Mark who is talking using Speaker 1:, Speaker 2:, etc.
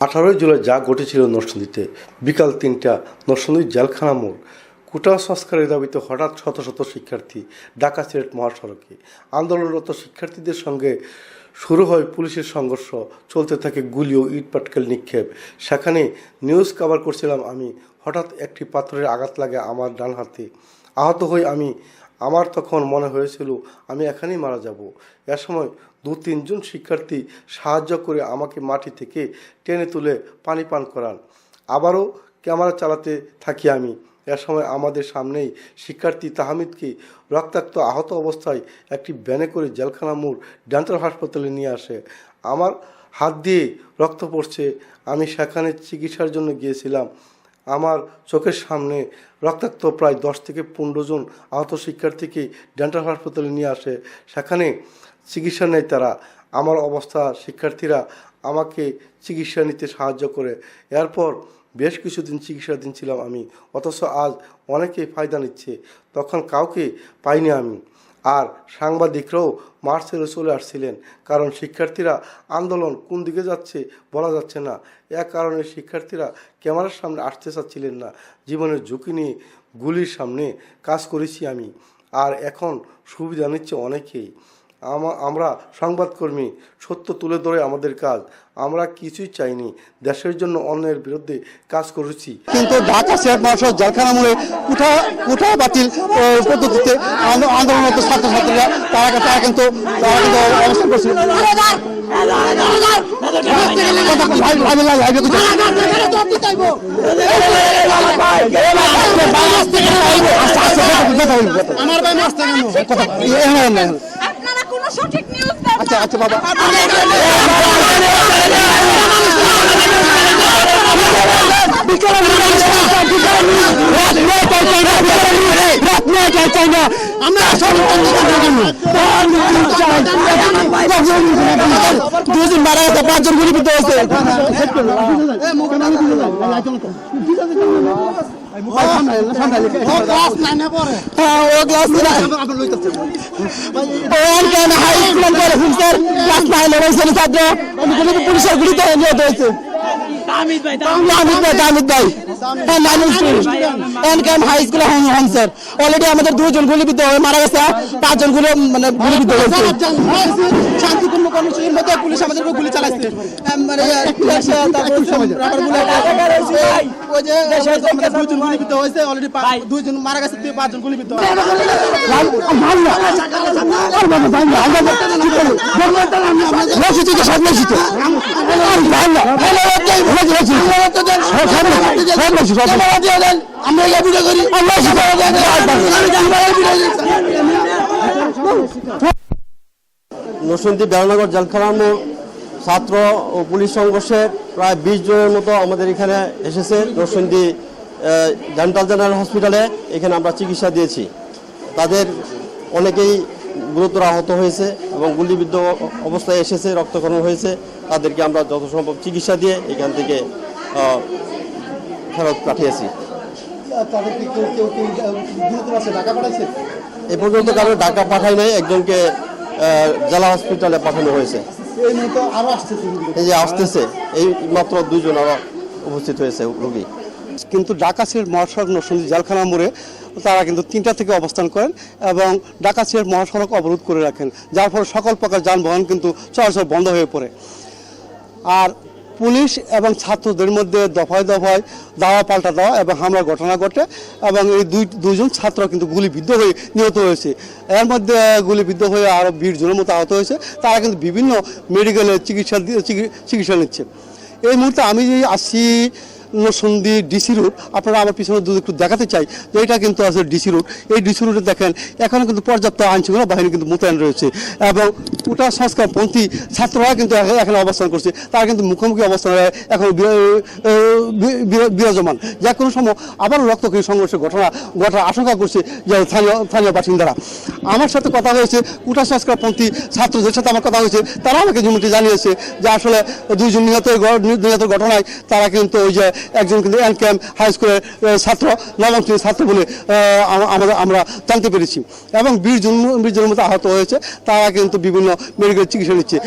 Speaker 1: আঠারোই জুলাই যা ঘটেছিল নরসিংদীতে, বিকাল তিনটা নরসিংদী জেলখানা মোড়, কোটা সংস্কারের দাবিতে হঠাৎ শত শত শিক্ষার্থী ঢাকা সিলেট মহাসড়কে আন্দোলনরত শিক্ষার্থীদের সঙ্গে শুরু হয় পুলিশের সংঘর্ষ, চলতে থাকে গুলি ও ইট পাটকেল নিক্ষেপ। সেখানে নিউজ কভার করছিলাম আমি, হঠাৎ একটি পাথরের আঘাত লাগে আমার ডান হাতে। আহত হই আমি, আমার তখন মনে হয়েছিল আমি এখানেই মারা যাব। এ সময় দু তিনজন শিক্ষার্থী সাহায্য করে আমাকে মাটি থেকে টেনে তুলে পানি পান করান। আবারও ক্যামেরা চালাতে থাকি আমি। এ সময় আমাদের সামনেই শিক্ষার্থী তাহমিদকে রক্তাক্ত আহত অবস্থায় একটি ব্যানে করে জেলখানা মোড় ডেন্টাল হাসপাতালে নিয়ে আসে। আমার হাত দিয়ে রক্ত পড়ছে। আমি সেখানে চিকিৎসার জন্য গিয়েছিলাম। আমার চোখের সামনে রক্তাক্ত প্রায় দশ থেকে পনেরো জন আহত শিক্ষার্থীকে ডেন্টাল হাসপাতালে নিয়ে আসে। সেখানে চিকিৎসা নেয় তারা। আমার অবস্থা, শিক্ষার্থীরা আমাকে চিকিৎসা নিতে সাহায্য করে। এরপর বেশ কিছুদিন চিকিৎসাধীন ছিলাম আমি। অথচ আজ অনেকেই ফায়দা নিচ্ছে। তখন কাউকে পাইনি আমি। আর সাংবাদিকরাও ছেড়ে চলে আসছিলেন। কারণ শিক্ষার্থীরা আন্দোলন কোন দিকে যাচ্ছে বলা যাচ্ছে না। এ কারণে শিক্ষার্থীরা ক্যামেরার সামনে আসতে চাচ্ছিলেন না। জীবনের ঝুঁকি নিয়ে গুলির সামনে কাজ করেছি আমি। আর এখন সুবিধা নিচ্ছে অনেকেই। আমরা সংবাদকর্মী সত্য তুলে ধরে আমাদের কাজ আমরা কিছুই চাইনি দেশের জন্য অন্যের বিরুদ্ধে কাজ করেছি
Speaker 2: কিন্তু ঢাকা সিলেট মহাসড়ক জেলখানা মোড়ে কুঠা কুঠা বাতিল পদ্ধতিতে আন্দো- আন্দোলনরত ছাত্রছাত্রীরা তারা তারা কিন্তু তারা কিন্তু অবস্থান করছে ভাই, ভাই, ভাই, ভাই, ভাই, আস্তে, আস্তে, কথা বল, কথা বল।
Speaker 3: আমার ভাই মাস্টার কেন
Speaker 2: কথা।
Speaker 4: আপনারা সঠিক নিউজ দেন
Speaker 2: আচ্ছা। আচ্ছা বাবা দুদিন মারা গেছে পাঁচজন গুলি বিদ্ধ হয়েছে পুলিশের গুলিতে নিহত হয়েছে হ্যাঁ আমাদের দুজন গুলিবিদ্ধ হয়ে মারা গেছে পাঁচজন গুলি মানে গুলিবিদ্ধ হয়েছে শান্তিপূর্ণ কর্মসূচির মধ্যে পুলিশ আমাদের গুলি চালাচ্ছে মানে ওই যে দুজন গুলিবিদ্ধ হয়েছে অলরেডি দুজন মারা গেছে তুই পাঁচজন গুলিবিদ্ধ আমরা ভিডিও করি
Speaker 5: নরসিংদী বেড়ানগর জেলখানার ছাত্র ও পুলিশ সংঘর্ষে প্রায় বিশ জনের মতো আমাদের এখানে এসেছে নরসিংদী ডেন্টাল জেনারেল হসপিটালে। এখানে আমরা চিকিৎসা দিয়েছি। তাদের অনেকেই গুরুতর আহত হয়েছে এবং গুলিবিদ্ধ অবস্থায় এসেছে রক্তক্ষরণ হয়েছে। তাদেরকে আমরা যত সম্ভব চিকিৎসা দিয়ে এখান থেকে ফেরত পাঠিয়েছি। এ পর্যন্ত কারও ঢাকা পাঠাই নাই একজনকে জেলা হসপিটালে পাঠানো হয়েছে। এই যে আসতেছে এই মাত্র দুইজন আরও উপস্থিত হয়েছে রোগী।
Speaker 2: কিন্তু ঢাকা সিলেট মহাসড়ক নরসিংদী জেলখানা মোড়ে তারা কিন্তু তিনটা থেকে অবস্থান করেন এবং ঢাকা সিলেট মহাসড়ক অবরোধ করে রাখেন যার ফলে সকল প্রকার যানবাহন কিন্তু চলাচল বন্ধ হয়ে পড়ে। আর পুলিশ এবং ছাত্রদের মধ্যে দফায় দফায় দাওয়া পাল্টা দেওয়া এবং হামলার ঘটনা ঘটে এবং এই দুই দুইজন ছাত্র কিন্তু গুলিবিদ্ধ হয়ে নিহত হয়েছে। এর মধ্যে গুলিবিদ্ধ হয়ে আরও বিশ জনের মতো আহত হয়েছে। তারা কিন্তু বিভিন্ন মেডিকেলে চিকিৎসা চিকিৎসা নিচ্ছে। এই মুহূর্তে আমি যে আসছি নরসিংদী ডিসি রুট আপনারা আমার পিছনে দুধ একটু দেখাতে চাই যে এটা কিন্তু আছে ডিসি রুট এই ডিসি রুটে দেখেন, এখনও কিন্তু পর্যাপ্ত আইনশৃঙ্খলা বাহিনী কিন্তু মোতায়েন রয়েছে এবং ওটা সংস্কারপন্থী ছাত্ররা কিন্তু এখ- এখানে অবস্থান করছে। তারা কিন্তু মুখোমুখি অবস্থানে এখন বিরা- বিরাজমান। যে কোনো সময় আবার রক্তক্ষয়ী সংঘর্ষের ঘটনা, ঘটার আশঙ্কা করছে যে স্থানীয় স্থানীয় বাসিন্দারা। আমার সাথে কথা হয়েছে কুটা সংস্কারপন্থী ছাত্রদের সাথে আমার কথা হয়েছে তারা আমাকে যেমনটি জানিয়েছে যে আসলে দুইজন নিহতের নিহতের ঘটনায় তারা কিন্তু ওই যে একজন কিন্তু এন ক্যাম্প হাই স্কুলের ছাত্র, নবম শ্রেণির ছাত্র বলে আমরা জানতে পেরেছি। এবং বিশ জন, বিশ জনের মতো আহত হয়েছে। তারা কিন্তু বিভিন্ন মেডিকেল চিকিৎসা নিচ্ছে